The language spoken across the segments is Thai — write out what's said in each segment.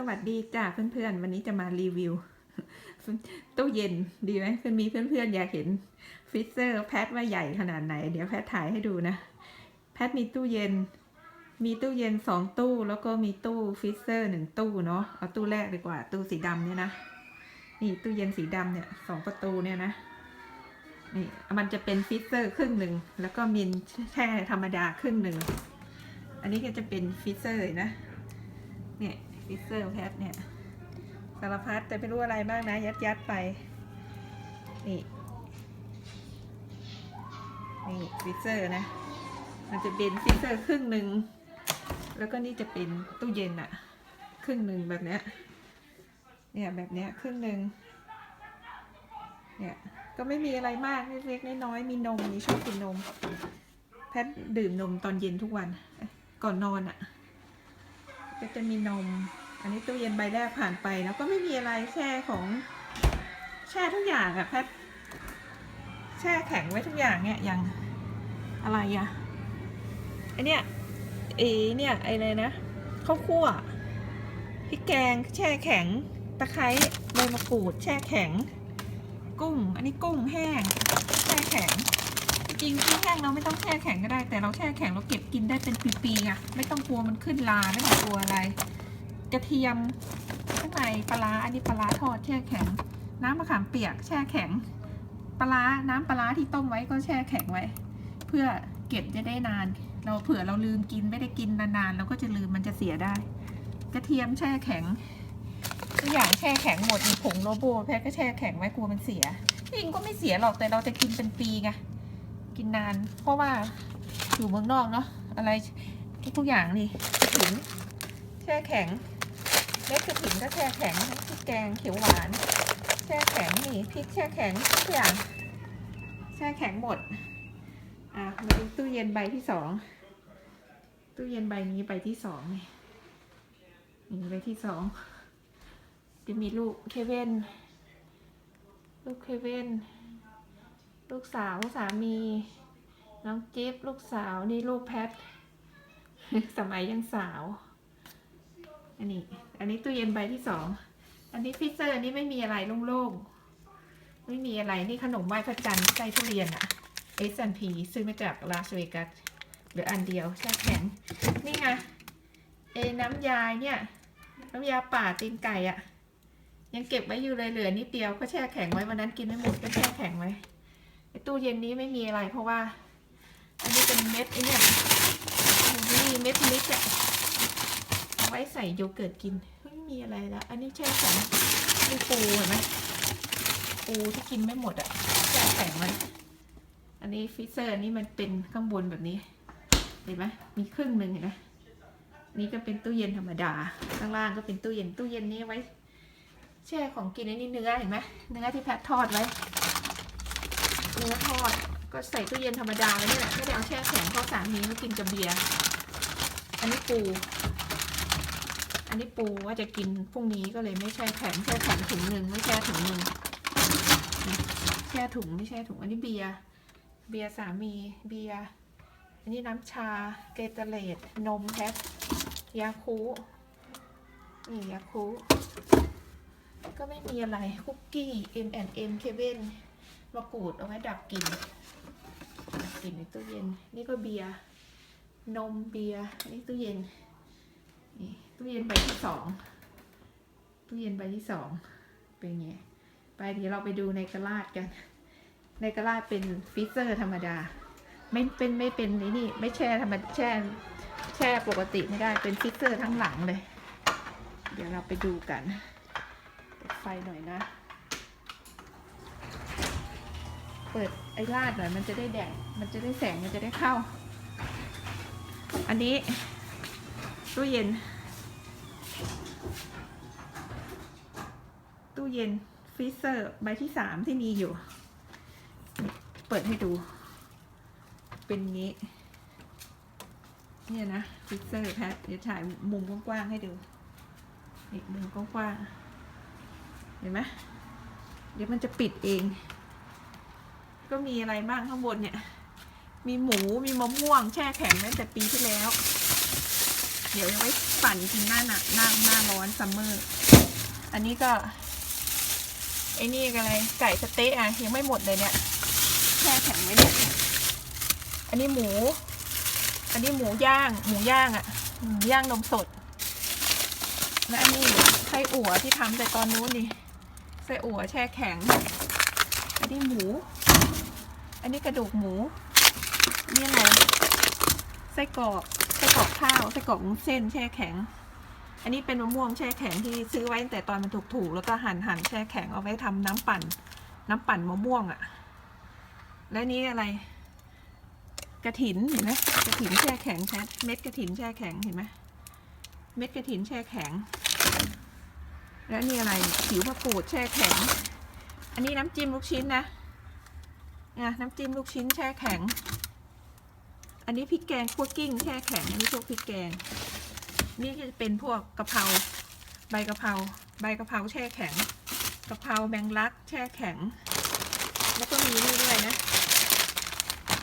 สวัสดีจ้าเพื่อนๆ วันนี้จะมารีวิวตู้เย็นดีไหมเพื่อนมีเพื่อนๆ อยากเห็นฟิเซอร์แพทว่าใหญ่ขนาดไหน เดี๋ยวแพทถ่ายให้ดูนะ แพทมีตู้เย็น มีตู้เย็นสองตู้แล้วก็มีตู้ฟิเซอร์หนึ่งตู้เนาะเอาตู้แรกดีกว่า ตู้สีดำเนี่ยนะนี่ตู้เย็นสีดำเนี่ยสองประตูเนี่ยนะนี่มันจะเป็นฟิเซอร์ครึ่งหนึ่งแล้วก็มินแช่ธรรมดาครึ่งหนึ่งอันนี้ก็จะเป็นฟิเซอร์นะเนี่ย ฟิเซอร์แพทเนี่ยสารพัดแต่ไม่รู้อะไรบ้างนะ ยัดยัดไป นี่ นี่ฟิเซอร์นะ มันจะเป็นฟิเซอร์ครึ่งหนึ่ง แล้วก็นี่จะเป็นตู้เย็นอะครึ่งหนึ่งแบบเนี้ย เนี่ยแบบเนี้ยครึ่งหนึ่งเนี่ยก็ไม่มีอะไรมากเล็กๆน้อยๆมีนมนี่ชอบกินนม แพทดื่มนมตอนเย็นทุกวัน ก่อนนอนอะ่ะก็จะมีนม อันนี้ตู้เย็นใบแรกผ่านไปแล้วก็ไม่มีอะไรแช่ของแช่ทุกอย่างอะแพทแช่แข็งไว้ทุกอย่างเนี่ยอย่างอะไรอะไอเนี้ยเอเนี่ยไออะไรนะข้าวคั่วพริกแกงแช่แข็งตะไคร้ใบมะกรูด แช่แข็ง กุ้ง อันนี้กุ้งแห้ง แช่แข็ง จริงๆกุ้งแห้งเราไม่ต้องแช่แข็งก็ได้ แต่เราแช่แข็งเราเก็บกินได้เป็นปีๆไงไม่ต้องกลัวมันขึ้นลาไม่ต้องกลัวอะไร กระเทียมข้างในปลาอันนี้ปลาทอดแช่แข็ง น้ำมะขามเปียกแช่แข็ง ปลาร้าน้ำปลาร้าที่ต้มไว้ก็แช่แข็งไว้ เพื่อเก็บจะได้นาน เราเผื่อเราลืมกินไม่ได้กินนานๆเราก็จะลืมมันจะเสียได้ กระเทียมแช่แข็งทุกอย่างแช่แข็งหมดมีผงโลโบแพ้ก็แช่แข็งไว้กลัวมันเสียจริงก็ไม่เสียหรอกแต่เราจะกินเป็นปีไงกินนาน เพราะว่าอยู่เมืองนอกเนาะอะไรทุกอย่างนี่ถึงแช่แข็ง เม็ดกระถิ่นก็แช่แข็งพริกแกงเขียวหวาน แช่แข็งนี่พริกแช่แข็งทุกอย่างแช่แข็งหมด อะมาดูตู้เย็นใบที่สองตู้เย็นใบนี้ใบที่สองนี่นี่ใบที่สองจะมีลูกเคเว่นลูกเคเว่นลูกสาวสามี น้องจิ๊บลูกสาวนี่ลูกแพท สมัยยังสาว อันนี้ อันนี้ตู้เย็นใบที่สอง อันนี้ฟิเซอร์อันนี้ไม่มีอะไรโล่งๆ ไม่มีอะไรนี่ขนมไหว้พระจันทร์ไส้ทุเรียนอะ S&P ซื้อมาจากลาสเวกัสเหลืออันเดียวแช่แข็ง นี่ไงเอน้ำยาเนี่ย น้ำยาป่าตีนไก่อะยังเก็บไว้อยู่เลยเหลือนิดเดียวก็แช่แข็งไว้วันนั้นกินไม่หมดก็แช่แข็งไว้ตู้เย็นนี้ไม่มีอะไรเพราะว่า อันนี้เป็นเม็ดไอเนี่ยนี่เม็ดมิกอะเอา ไว้ใส่โยเกิร์ตกินไม่มีอะไรและอันนี้แช่แข็งนี่ปูเห็นไหมปูที่กินไม่หมดอะแช่แข็งไว้อันนี้ฟิเซอร์นนี้มันเป็นข้างบนแบบนี้ เห็นไหมมีครึ่งหนึ่งเห็นไหมนี่ก็เป็นตู้เย็นธรรมดา ข้างล่างก็เป็นตู้เย็นตู้เย็นนี้ไว้ แช่ของกินไอ้นี่เนื้อเห็นไหมเนื้อที่แพททอดไว้เนื้อทอดก็ใส่ตู้เย็นธรรมดาแล้วนี่แหละไม่ได้เอาแช่แข็งเพราะสามีเขากินกับเบียร์อันนี้ปูันนี้ปูว่าจะกินพรุ่งนี้ก็เลยไม่แช่แข็งแช่แข็งถุงหนึ่งไม่แช่ถุงหนึ่งแช่ถุงไม่แช่ถุงอันนี้เบียร์เบียร์สามีเบียร์อันนี้น้ำชาเกเตเลตนมแพทยาคูนี่ยาคูก็ไม่มีอะไรคุกกี้ M&M เคเว่นมะกรูดเอาไว้ดับกลิ่นดับกลิ่นในตู้เย็น นี่ก็เบียร์นมเบียร์นี่ตู้เย็นนี่ ตู้เย็นใบที่สองตู้เย็นใบที่สองเป็นไงไปเดี๋ยวเราไปดูในกระลาดกัน ในกระลาดเป็นฟิเซอร์ธรรมดา ไม่เป็นไม่เป็นนี่นี่ไม่แช่ธรรมดาแช่แช่ปกติไม่ได้เป็นฟิเซอร์ทั้งหลังเลย เดี๋ยวเราไปดูกันไฟหน่อยนะ เปิดไอ้ลาดหน่อยมันจะได้แดดมันจะได้แสงมันจะได้เข้า อันนี้ตู้เย็น เย็นฟรีเซอร์ใบที่สามที่มีอยู่ เปิดให้ดู เป็นงี้ เนี่ยนะฟรีเซอร์แพทเดี๋ยวถ่ายมุมกว้างๆให้ดู อีกมุมกว้างๆเห็นไหมเดี๋ยวมันจะปิดเอง ก็มีอะไรบ้างข้างบนเนี่ย มีหมูมีมะม่วงแช่แข็งตั้งแต่ปีที่แล้ว เดี๋ยวเอาไว้ฝปั่นกินหน้าหนักหน้าหน้าร้อนซัมเมอร์ อันนี้ก็ ไอ้นี่อะไรไก่สะเต๊ะอะยังไม่หมดเลยเนี่ยแช่แข็งไว้เนี่ยอันนี้หมู อันนี้หมูย่าง หมูย่างอะหมูย่างนมสดและอันนี้ไส้อั่วที่ทำแต่ตอนนู้นนี่ไส้อั่วแช่แข็ง อันนี้หมู อันนี้กระดูกหมูนี่อะไรไส้กรอกไส้กรอกข้าวไส้กรอกวุ้นเส้นแช่แข็ง อันนี้เป็นมะม่วงแช่แข็งที่ซื้อไว้ตั้งแต่ตอนมันถูกๆแล้วก็หั่นหั่นแช่แข็งเอาไว้ทำน้ำปั่น น้ำปั่นมะม่วงอะ่ะ และนี้อะไร กระถินเห็นไหมกระถินแช่แข็งแช่เม็ดกระถินแช่แข็งเห็นไหมเม็ดกระถินแช่แข็ง และนี่อะไรผิวมะกรูดแช่แข็ง อันนี้น้ำจิ้มลูกชิ้นนะเนี่ยน้ำจิ้มลูกชิ้นแช่แข็ง อันนี้พริกแกงคั่วกิ้งแช่แข็ง อันนี้พวกพริกแกง นี่ก็จะเป็นพวกกะเพราใบกะเพราใบกะเพราแช่แข็งกะเพราแมงลักแช่แข็ง แล้วก็มีนี่ด้วยนะ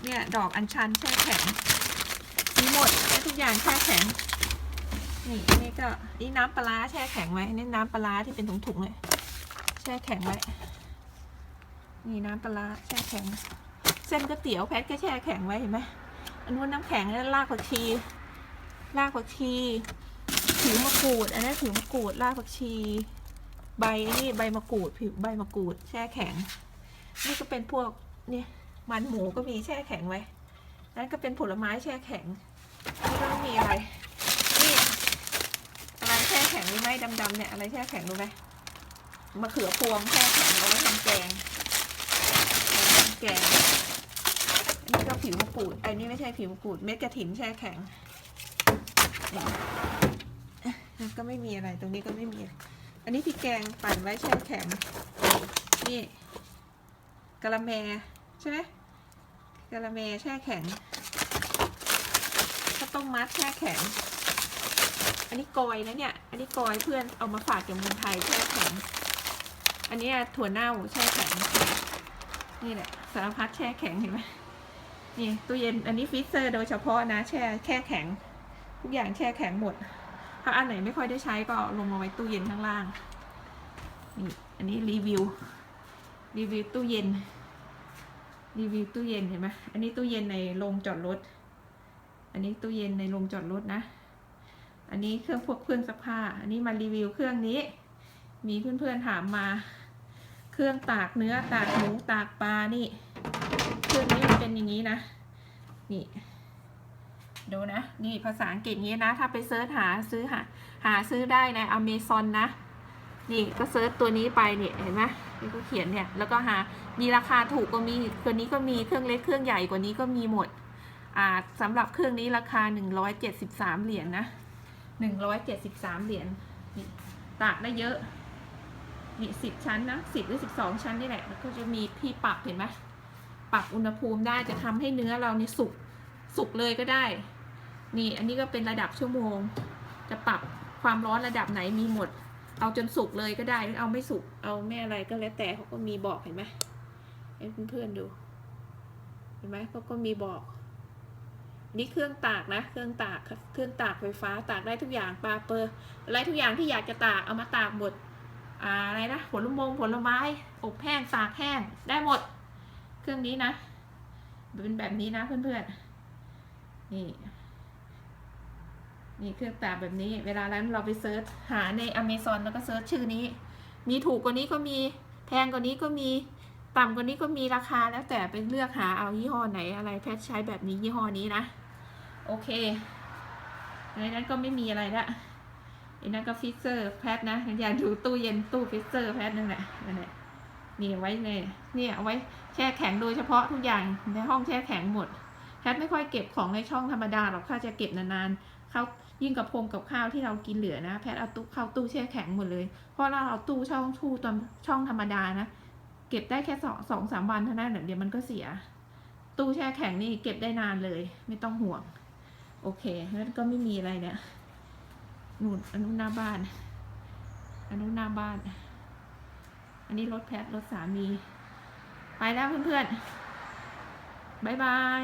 เนี่ยดอกอัญชันแช่แข็งมีหมดทุกอย่างแช่แข็ง นี่นี่ก็นี่น้ำปลาแช่แข็งไว้นี่น้ำปลาที่เป็นถุงๆเลยแช่แข็งไว้นี่น้ำปลาแช่แข็ง เส้นก๋วยเตี๋ยวแพทก็แช่แข็งไว้เห็นไหมอันนู้นน้ำแข็งแล้วรากผักชี รากผักชีผิวมะกรูด อันนั้ผิวมะกรูดรากผักชี ใบนี่ใบมะกรูด ผิวใบมะกรูด แช่แข็ง นี่ก็เป็นพวกเนี่ยมันหมูก็มีแช่แข็งไว้นั่นก็เป็นผลไม้แช่แข็งนี่ก็ม่มีอะไรนี่อะไรแช่แข็งรู้ไหมดำๆเนี่ยอะไรแช่แข็งรู้ไหมมะเขือพวงแช่แข็งเอาไว้ทำแกงทำแกงนนี้ก็ผิวมะกรูดอันนี้ไม่ใช่ผิวมะกรูดเม็ดกระถินแช่แข็ง ก็ไม่มีอะไรตรงนี้ก็ไม่มี อันนี้พริกแกงปั่นไว้แช่แข็ง นี่กะละแมใช่ไหมกะละแมแช่แข็งข้าวต้มมัดแช่แข็ง อันนี้กอยนะเนี่ย อันนี้กอยเพื่อนเอามาฝากจากเมืองไทยแช่แข็ง อันนี้ถั่วเน่าแช่แข็ง นี่แหละสารพัดแช่แข็งเห็นไหมนี่ตู้เย็นอันนี้ฟรีเซอร์โดยเฉพาะนะแช่แช่แข็ง ทุกอย่างแช่แข็งหมด ถ้าอันไหนไม่ค่อยได้ใช้ก็ลงมาไว้ตู้เย็นข้างล่าง นี่อันนี้รีวิว รีวิวตู้เย็น รีวิวตู้เย็นเห็นไหมอันนี้ตู้เย็นในโรงจอดรถ อันนี้ตู้เย็นในโรงจอดรถนะ อันนี้เครื่องพวกเครื่องซักผ้า อันนี้มารีวิวเครื่องนี้ มีเพื่อนๆถามมา เครื่องตากเนื้อตากหมูตากปลานี่ เครื่องนี้มันเป็นอย่างนี้นะ นี่ ดูนะ นี่ภาษาอังกฤษนี้นะ ถ้าไปเซิร์ชหาซื้อหาหาซื้อได้ในอเมซอนนะ นี่ก็เซิร์ชตัวนี้ไปเนี่ยเห็นไหมนี่ก็เขียนเนี่ย แล้วก็หา มีราคาถูกก็มีตัวนี้ก็มีเครื่องเล็กเครื่องใหญ่กว่านี้ก็มีหมด อ่าสำหรับเครื่องนี้ราคา 173 เหรียญนะ 173 เหรียญตากได้เยอะนี่สิบชั้นนะสิบหรือสิบสองชั้นนี่แหละแล้วก็จะมีที่ปรับเห็นไหมปรับอุณหภูมิได้จะทำให้เนื้อเรานี่สุกสุกเลยก็ได้ นี่อันนี้ก็เป็นระดับชั่วโมง จะปรับความร้อนระดับไหนมีหมด เอาจนสุกเลยก็ได้หรือเอาไม่สุกเอาไม่อะไรก็แล้วแต่เขาก็มีบอกเห็นไหมให้เพื่อนๆดูเห็นไหมเขาก็มีบอก นี่เครื่องตากนะ เครื่องตากเครื่องตากไฟฟ้าตากได้ทุกอย่างปลาเปอร์อะไรทุกอย่างที่อยากจะตากเอามาตากหมดอ่าอะไรนะผลมงผลไม้อบแห้งตากแห้งได้หมด เครื่องนี้นะเป็นแบบนี้นะเพื่อนๆนี่ นี่เครื่องตาแบบนี้ เวลานั้นเราไปเซิร์ชหาในอเมซอนแล้วก็เซิร์ชชื่อนี้ มีถูกกว่านี้ก็มี แพงกว่านี้ก็มี ต่ำกว่านี้ก็มีราคาแล้วแต่ไปเลือกหาเอายี่ห้อไหนอะไรแพทใช้แบบนี้ยี่ห้อนี้นะ โอเค ในนั้นก็ไม่มีอะไรละอ้นั่นก็ฟิสเซอร์แพทนะอยากดูตู้เย็นตู้ฟิสเซอร์แพทนั่นแหละนั่นแหละนี่ไว้ในเนี่ยเอาไว้แช่แข็งโดยเฉพาะทุกอย่างในห้องแช่แข็งหมดแพทไม่ค่อยเก็บของในช่องธรรมดาหรอกถ้าจะเก็บนานๆเขา ยิ่งกับพงกับข้าวที่เรากินเหลือนะ แพทเอาตู้เข้าตู้แช่แข็งหมดเลย เพราะเราเอาตู้ช่องทู่ตอนช่องธรรมดานะ เก็บได้แค่สองสองสามวันเท่านั้นเดี๋ยวมันก็เสีย ตู้แช่แข็งนี่เก็บได้นานเลย ไม่ต้องห่วง โอเคแล้วก็ไม่มีอะไรเนี่ยนู่นอนนู้นหน้าบ้านอนนู้นหน้าบ้าน อันนี้รถแพทรถสามี ไปแล้วเพื่อนๆบายบาย